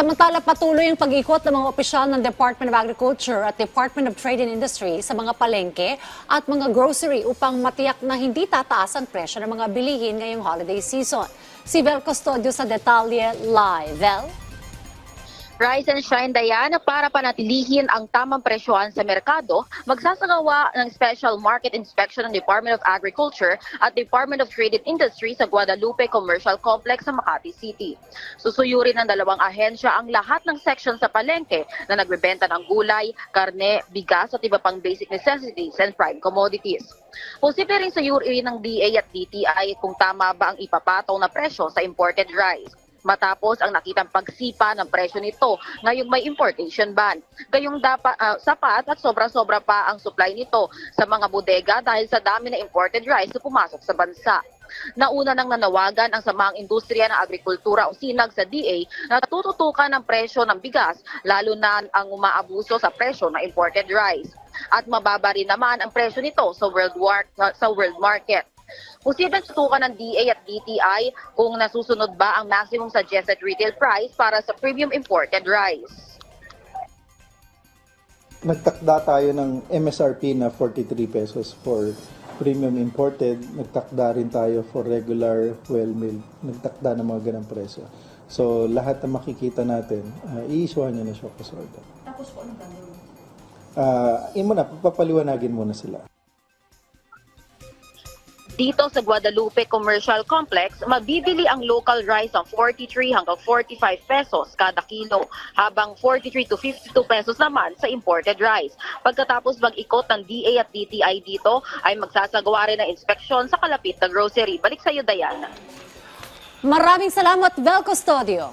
Samantala patuloy ang pag-ikot ng mga opisyal ng Department of Agriculture at Department of Trade and Industry sa mga palengke at mga grocery upang matiyak na hindi tataas ang presyo ng mga bilihin ngayong holiday season. Si Vel Custodio sa Detalye Live. Vel? Rise and Shine Dayan, para panatilihin ang tamang presyohan sa merkado, magsasagawa ng special market inspection ng Department of Agriculture at Department of Trade and Industry sa Guadalupe Commercial Complex sa Makati City. Susuyurin ng dalawang ahensya ang lahat ng section sa palengke na nagbebenta ng gulay, karne, bigas at iba pang basic necessities and prime commodities. Posible rin suyurin ng DA at DTI kung tama ba ang ipapataw na presyo sa imported rice matapos ang nakitang pagsipa ng presyo nito ngayong may importation ban. Gayong dapat ah, sapat at sobra-sobra pa ang supply nito sa mga bodega dahil sa dami na imported rice na pumasok sa bansa. Nauna nang nanawagan ang samahang industriya ng agrikultura o sinag sa DA na tututukan ng presyo ng bigas lalo na ang umaabuso sa presyo ng imported rice. At mababa rin naman ang presyo nito sa world, war, sa world market. Posibleng tutukan ng DA at DTI kung nasusunod ba ang maximum suggested retail price para sa premium imported rice. Nagtakda tayo ng MSRP na 43 pesos for premium imported. Nagtakda rin tayo for regular well milled. Nagtakda ng mga ganang presyo. So, lahat na makikita natin, uh, i-issuehan nyo na siya sa order. Tapos po anong gagawin? Uh, yun muna, papaliwanagin muna sila. Dito sa Guadalupe Commercial Complex, mabibili ang local rice ng 43 hanggang 45 pesos kada kilo, habang 43 to 52 pesos naman sa imported rice. Pagkatapos mag-ikot ng DA at DTI dito, ay magsasagawa rin ng inspeksyon sa kalapit na grocery. Balik sa iyo, Diana. Maraming salamat, Vel Custodio.